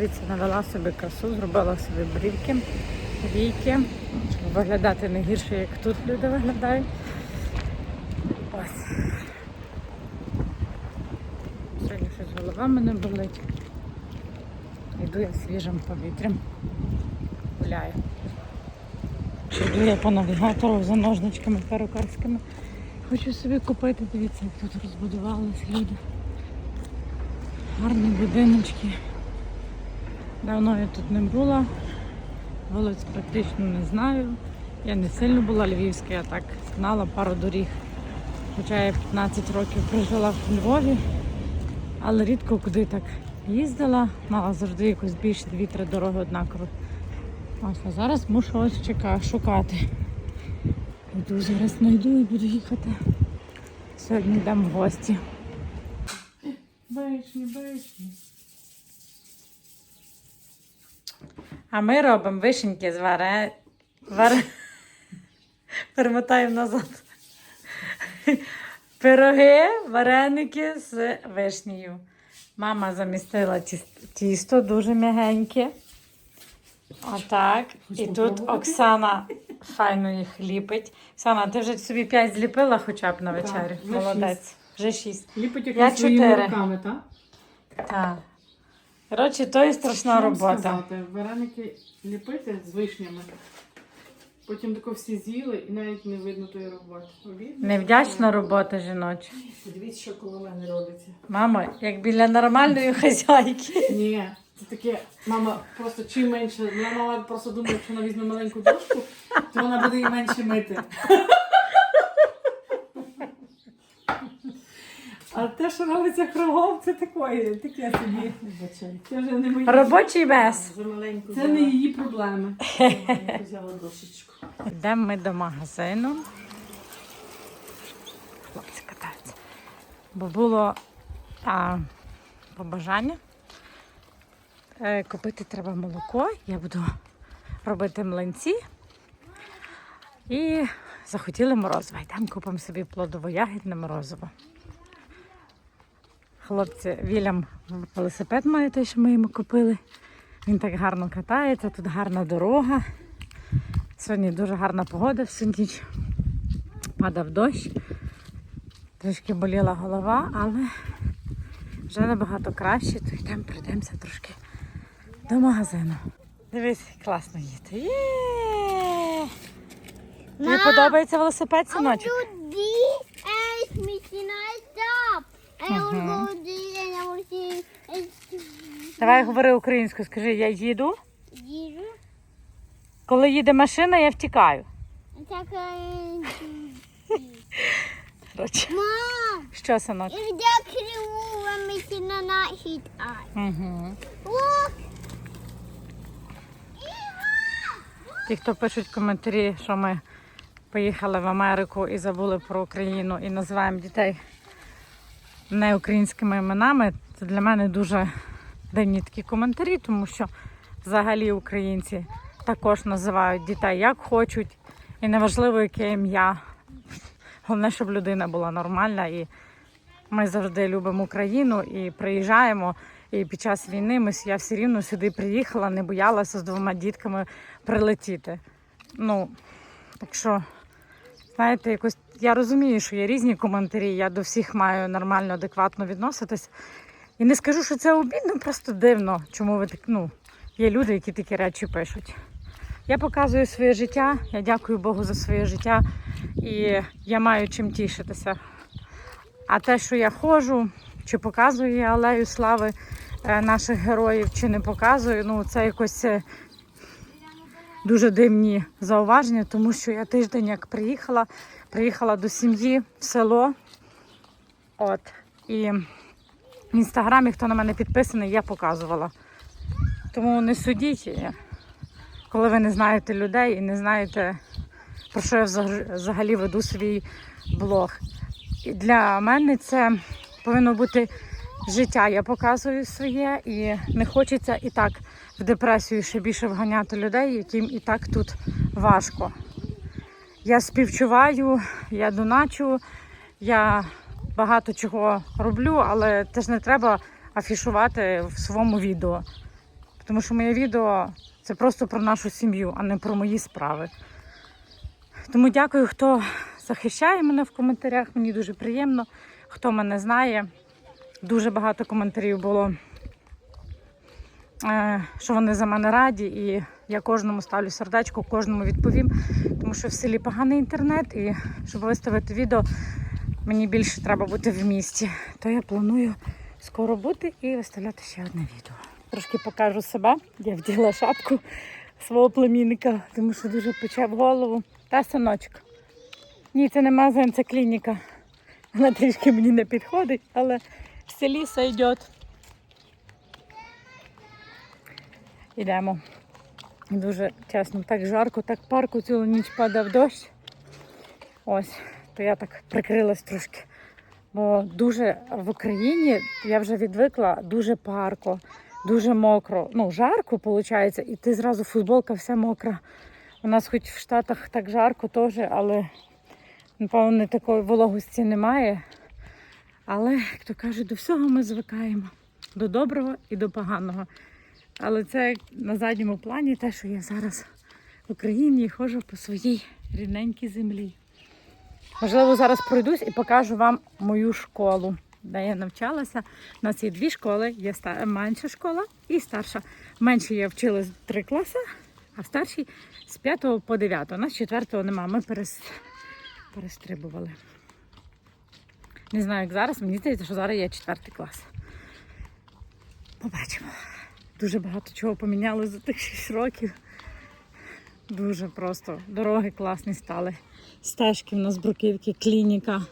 Дивіться, навела собі красу, зробила собі брівки, війки, виглядати не гірше, як тут люди виглядають. Ось. Сьогодні щось голова мене болить. Йду я свіжим повітрям. Гуляю. Йду я по навігатору за ножничками перукарськими. Хочу собі купити, дивіться, як тут розбудувалися люди. Гарні будиночки. Давно я тут не була. Вулиць практично не знаю. Я не сильно була львівська, я так знала пару доріг. Хоча я 15 років прожила в Львові, але рідко куди так їздила, мала завжди якось більше дві-три дороги однакові. Ось, а зараз мушу ось чекати, шукати. Йду зараз знайду і буду їхати. Сьогодні йдемо в гості. Вишні, вишні. А ми робимо вишеньки з варе... варе... Перемотаємо назад. Пироги, вареники з вишнею. Мама замістила тісто дуже м'ягеньке. Отак. І тут Оксана файно їх ліпить. Оксана, ти вже собі п'ять зліпила хоча б на вечерю. Молодець. Вже шість. Ліпить як своїми руками, так? Так. Коротше, то і страшна Що вам робота. сказати? Вареники ліпити з вишнями. Потім тако всі з'їли і навіть не видно тої роботи. Обідно? Невдячна робота жіноча. Подивіться, що коло мене робиться. Мама, як біля нормальної хазяйки. Ні, це таке, мама просто чим менше. Моя мама просто думає, якщо вона візьме маленьку дошку, то вона буде її менше мити. А те, що робиться кругом, це таке, таке собі. Це вже не мої. Робочий без. Це не її проблеми. Взяла дошечку. Йдемо ми до магазину. Хлопці катаються. Бо було а, побажання. Е, купити треба молоко. Я буду робити млинці. І захотіли морозиво. Йдемо купимо собі плодово-ягідне морозиво. Хлопці, Вілям велосипед має той, що ми йому купили. Він так гарно катається, тут гарна дорога. Сьогодні дуже гарна погода всю ніч. Падав дощ. Трішки боліла голова, але вже набагато краще, то йдемо, пройдемося трошки до магазину. Дивись, класно їти. Тобі подобається велосипед, синочок? Давай говори українською, скажи, я їду. Діжу. Коли їде машина, я втікаю. Так, е, Мам, що, синок? a not hit eye. Угу. Ті, хто пишуть коментарі, що ми поїхали в Америку і забули про Україну і називаємо дітей не українськими іменами, це для мене дуже дивні такі коментарі, тому що взагалі українці також називають дітей як хочуть, і неважливо, яке ім'я. Головне, щоб людина була нормальна і ми завжди любимо Україну і приїжджаємо. І під час війни ми, я все рівно сюди приїхала, не боялася з двома дітками прилетіти. Ну, так що, знаєте, якось я розумію, що є різні коментарі, я до всіх маю нормально, адекватно відноситись. І не скажу, що це обідно, просто дивно, чому ви так, ну, є люди, які такі речі пишуть. Я показую своє життя, я дякую Богу за своє життя, і я маю чим тішитися. А те, що я ходжу, чи показую я алею слави е, наших героїв, чи не показую, ну це якось е, дуже дивні зауваження, тому що я тиждень як приїхала, приїхала до сім'ї в село. От. І в інстаграмі, хто на мене підписаний, я показувала. Тому не судіть, коли ви не знаєте людей і не знаєте, про що я взаг- взагалі веду свій блог. І для мене це повинно бути життя. Я показую своє і не хочеться і так в депресію ще більше вганяти людей, яким і так тут важко. Я співчуваю, я доначу, я багато чого роблю, але теж не треба афішувати в своєму відео. Тому що моє відео це просто про нашу сім'ю, а не про мої справи. Тому дякую, хто захищає мене в коментарях. Мені дуже приємно. Хто мене знає, дуже багато коментарів було, е, що вони за мене раді, і я кожному ставлю сердечко, кожному відповім, тому що в селі поганий інтернет, і щоб виставити відео, мені більше треба бути в місті. То я планую скоро бути і виставляти ще одне відео. Трошки покажу себе. Я вділа шапку свого племінника, тому що дуже пече в голову. Та синочок. Ні, це не магазин, це клініка. Вона трішки мені не підходить, але в селі все йде. Йдемо. Дуже чесно, так жарко, так парку цілу ніч падав дощ. Ось, то я так прикрилась трошки. Бо дуже в Україні я вже відвикла дуже парко, дуже мокро. Ну, жарко виходить, і ти зразу футболка вся мокра. У нас хоч в Штатах так жарко теж, але напевно такої вологості немає. Але, як то кажуть, до всього ми звикаємо. До доброго і до поганого. Але це на задньому плані те, що я зараз в Україні ходжу по своїй рідненькій землі. Можливо, зараз пройдусь і покажу вам мою школу, де я навчалася. У нас є дві школи, є менша школа і старша. В меншій я вчилась три класи, а в з 5 по 9. У нас четвертого немає. Ми перес... перестрибували. Не знаю, як зараз. Мені здається, що зараз є четвертий клас. Побачимо. Дуже багато чого поміняло за тих 6 років. Дуже просто. Дороги класні стали. Стежки в нас бруківки, клініка.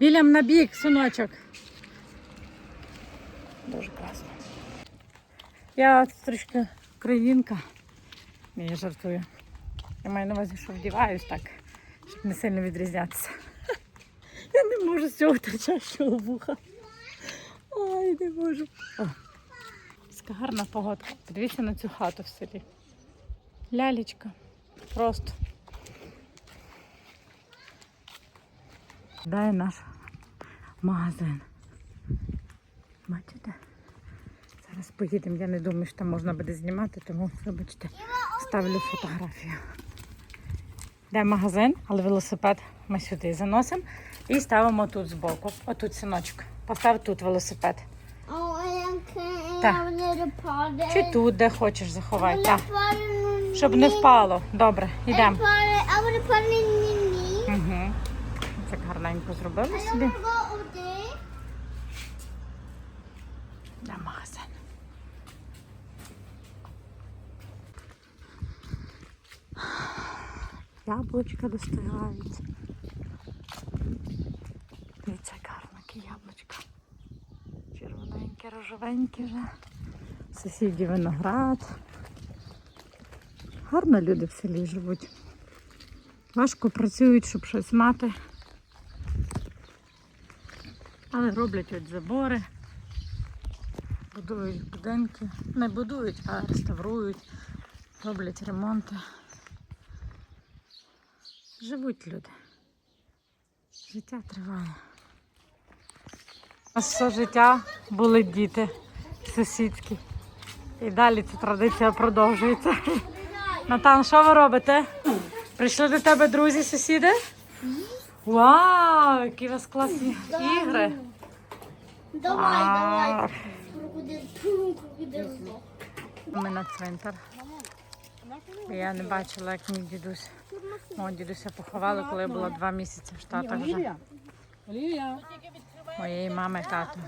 Вільям на бік, синочок. Дуже класно. Я трішки українка. Ні, я жартую. Я маю на увазі, що вдіваюсь так, щоб не сильно відрізнятися. Я не можу з цього торчащого вуха. Ой, не можу. О, така гарна погодка. Подивіться на цю хату в селі. Лялечка. Просто. Дай наш магазин. Бачите? Зараз поїдемо. Я не думаю, що там можна буде знімати, тому вибачте, ставлю фотографію. Де магазин, але велосипед ми сюди заносимо і ставимо тут збоку. Отут, синочок. Постав тут велосипед. Так. Чи тут, де хочеш заховай. Так. wanna Щоб не впало. Добре, йдемо. it in your knee. Угу. Так гарненько зробили собі. На магазин. Яблучка достигають. Дивіться, гарненькі яблучка. Червоненькі, рожевенькі вже. Сусідів виноград. Гарно люди в селі живуть. Важко працюють, щоб щось мати. Але роблять от забори. Будують будинки. Не будують, а реставрують, роблять ремонти. Живуть люди. Життя триває. У нас все життя були діти сусідські. І далі ця традиція продовжується. Натан, що ви робите? Прийшли до тебе друзі, сусіди? Вау, які у вас класні ігри! Давай, давай. Ми на цвинтар. Я не бачила, як мій дідусь. Мого дідуся поховали, коли я була два місяці в Штатах вже. Моєї мами тато.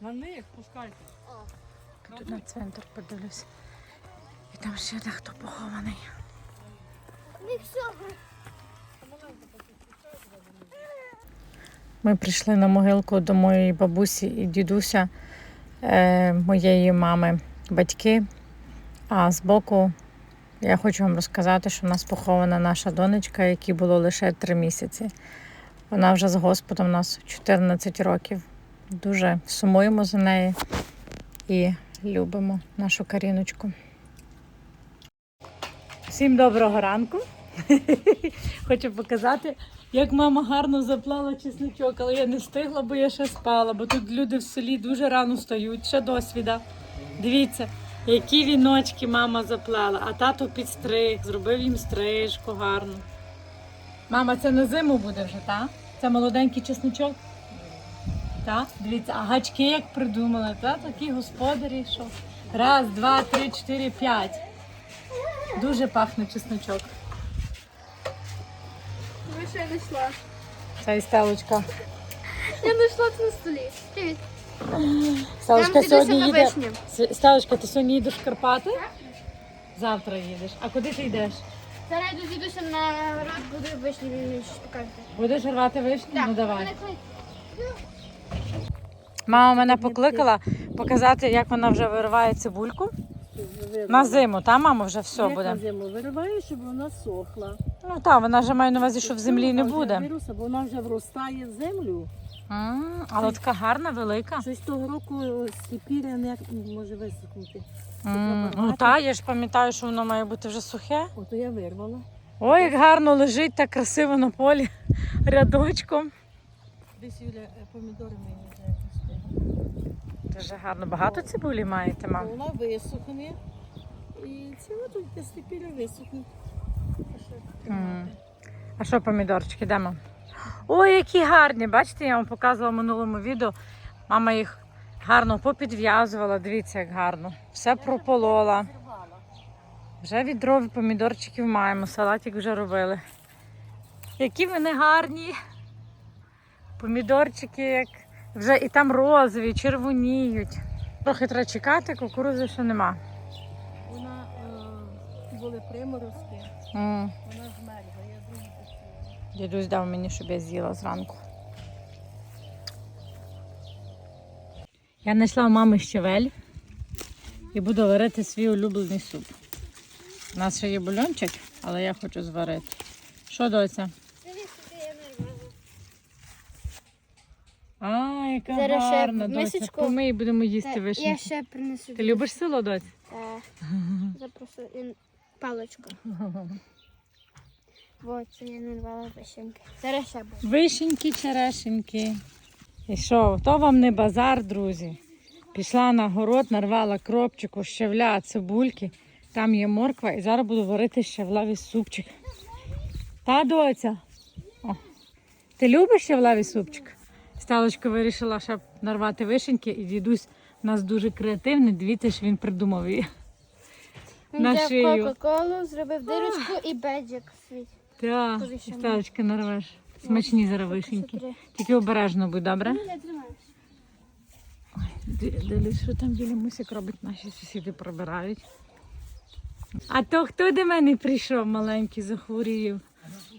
На них пускайте. Тут на цвинтар подивлюсь. І там ще дехто похований. Ми прийшли на могилку до моєї бабусі і дідуся е, моєї мами, батьки. А збоку я хочу вам розказати, що в нас похована наша донечка, якій було лише три місяці. Вона вже з Господом у нас 14 років. Дуже сумуємо за нею і любимо нашу Каріночку. Всім доброго ранку. Хочу показати, як мама гарно заплала чесничок, але я не встигла, бо я ще спала, бо тут люди в селі дуже рано встають, ще досвіда. Дивіться, Які віночки мама заплела, а тато підстриг, зробив їм стрижку гарну. Мама, це на зиму буде вже, так? Це молоденький чесничок? Так? Дивіться, а гачки як придумали, так? Такі господарі, що. Раз, два, три, чотири, п'ять. Дуже пахне чесночок. Ви що я знайшла? Це і стелочка. Я знайшла це на столі. Привіт. Стелочка Там сьогодні дідуся їде. вишня. С- Стелочка, ти сьогодні їдеш в Карпати? Завтра їдеш. А куди ти йдеш? Зараз йду з на город, буду вишні щось покажете. Будеш рвати вишні? Ну давай. Мама мене покликала показати, як вона вже вириває цибульку. На зиму, та мама вже все Як буде. на зиму вириваєш, щоб вона сохла. Ну так, вона вже має на увазі, що в землі не Вона вже буде. вируса, бо вона вже вростає в землю. М, Але така гарна, велика. Щось того року сліпіря не може висохнути. М, Ну та, я ж пам'ятаю, що воно має бути вже сухе. Ото я вирвала. Ой, як гарно лежить так красиво на полі рядочком. Десь Юля е, помідори мені вже. Дуже гарно. Багато цибулі маєте, мам? Вона висохне. І це от те сліпіря висохне. А що А що помідорчики, де мам? Ой, які гарні! Бачите, я вам показувала в минулому відео. Мама їх гарно попідв'язувала. Дивіться, як гарно. Все прополола. Вже відрові помідорчиків маємо, салатик вже робили. Які вони гарні. Помідорчики, як вже і там розові, червоніють. Трохи треба чекати, кукурузи ще нема. Вона е, були приморозки, М. вона змерзла, я дуже. Дідусь дав мені, щоб я з'їла зранку. Я знайшла у мами щавель і буду варити свій улюблений суп. У нас ще є бульончик, але я хочу зварити. Що, доця? А, яка Зараз ще гарна, доця. мисочку. Помий будемо їсти Я вишні. ще принесу. Ти любиш село, доця? Е, Запросив він паличку. Вот, це я нарвала вишеньки. Зараз ще буде. Вишеньки, черешеньки. І що, то вам не базар, друзі. Пішла на город, нарвала кропчику, щавля, цибульки. Там є морква і зараз буду варити щавлевий супчик. Та доця. О. Ти любиш щавлевий супчик? Сталочка вирішила ще нарвати вишеньки і дідусь у нас дуже креативний. Дивіться, що він придумав її. На взяв шию. Кока-колу, зробив дирочку і беджик свій. Так, ще Сталочка нарвеш. Смачні зараз вишеньки. Тільки обережно будь, добре? Ну. Дивись, що там біля мусик робить, наші сусіди прибирають. А то хто до мене прийшов маленький, захворів?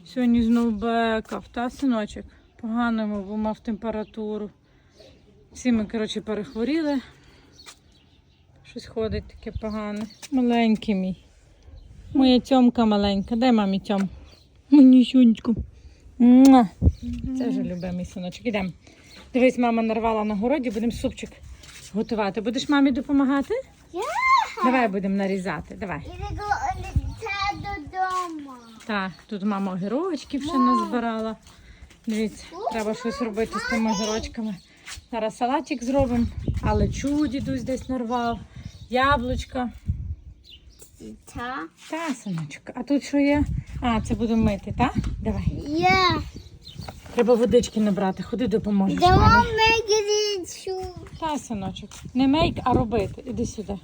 Сьогодні знов бекав, та синочок? Погано йому, бо мав температуру. Всі ми, коротше, перехворіли. Щось ходить таке погане. Маленький мій. Моя тьомка маленька. Дай мамі тьом. Мені сюнечку. Це вже любимий синочок. Ідемо. Дивись, мама нарвала на городі, будемо супчик готувати. Будеш мамі допомагати? Давай будемо нарізати. Давай. Додому. Так, тут мама огірочків ще назбирала. Дивіться, треба щось робити з тими огірочками. Зараз салатик зробимо, але чу дідусь десь нарвав, яблучка. Та? Та, синочка. А тут що є? А, це будемо мити, так? Давай. Є. Треба водички набрати, ходи допоможеш Давай мамі. мегрічу. Та, синочок. Не мейк, а робити. Іди сюди.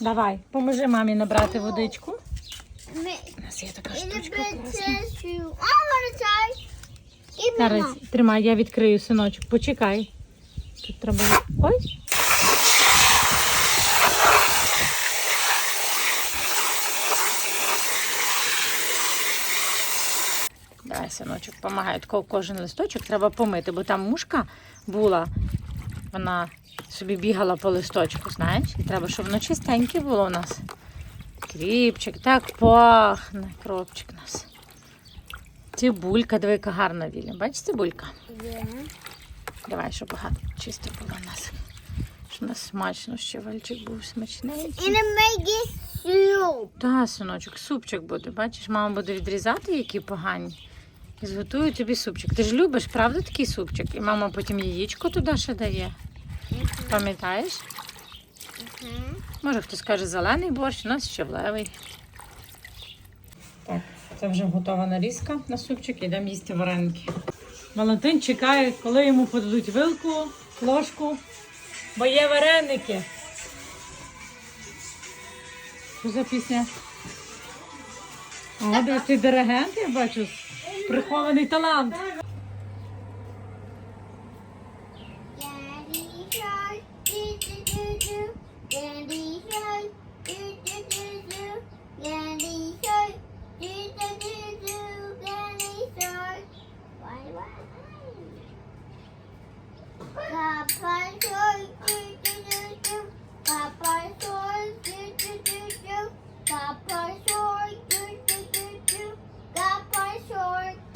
Давай, поможи мамі набрати водичку. У нас є така штучка класна. Зараз тримай, я відкрию синочок. Почекай. Тут треба. Ой. Давай, синочок. Тако Кожен листочок треба помити, бо там мушка була. Вона собі бігала по листочку, знаєш? І треба, щоб воно чистеньке було у нас. Кріпчик, так пахне, кропчик у нас. Цибулька, диви, яка гарна Віля. Бачиш цибулька? Є. Давай, щоб багато чисто було у нас. Щоб у нас смачно, щавельчик був смачний. І не мегрічу. Та, синочок, супчик буде. Бачиш, мама буде відрізати, які погані. І зготую тобі супчик. Ти ж любиш, правда, такий супчик? І мама потім яєчко туди ще дає. Пам'ятаєш? Може, хтось каже зелений борщ, у нас щавлевий. Це вже готова нарізка на супчик, йдемо їсти вареники. Валентин чекає, коли йому подадуть вилку, ложку, бо є вареники. Що за пісня? О, де ти диригент, я бачу. Прихований талант. Daddy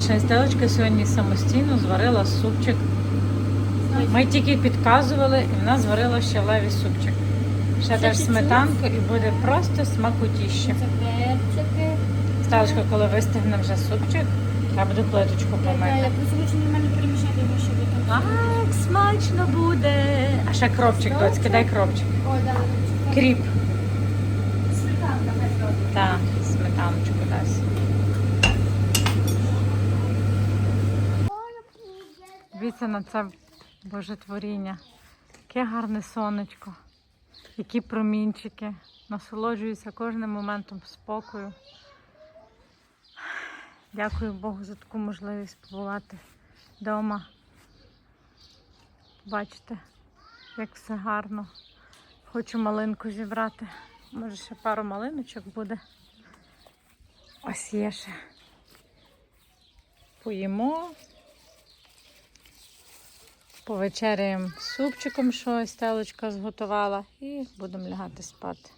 Шестелочка сьогодні самостійно зварила супчик. Ми тільки підказували, і вона зварила щавлевий супчик. Ще даш сметанку і буде просто смакотіще. Це. Сталочка, коли вистигне вже супчик, треба буде плиточку Так, помити. я просто хочу нормально перемішати там. А, як смачно буде! А ще кропчик, доць, кидай кропчик. О, да. Кріп. Сметанка. Так, сметаночку дасть. Дивіться на це Боже творіння. Яке гарне сонечко, які промінчики. Насолоджуюся кожним моментом спокою. Дякую Богу за таку можливість побувати вдома. Бачите, як все гарно. Хочу малинку зібрати. Може ще пару малиночок буде. Ось є ще. Поїмо. Повечеряємо супчиком, що стелочка зготувала, і будемо лягати спати.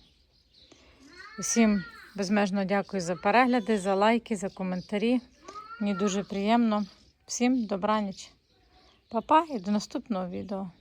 Усім безмежно дякую за перегляди, за лайки, за коментарі. Мені дуже приємно. Всім добраніч. Па-па і до наступного відео.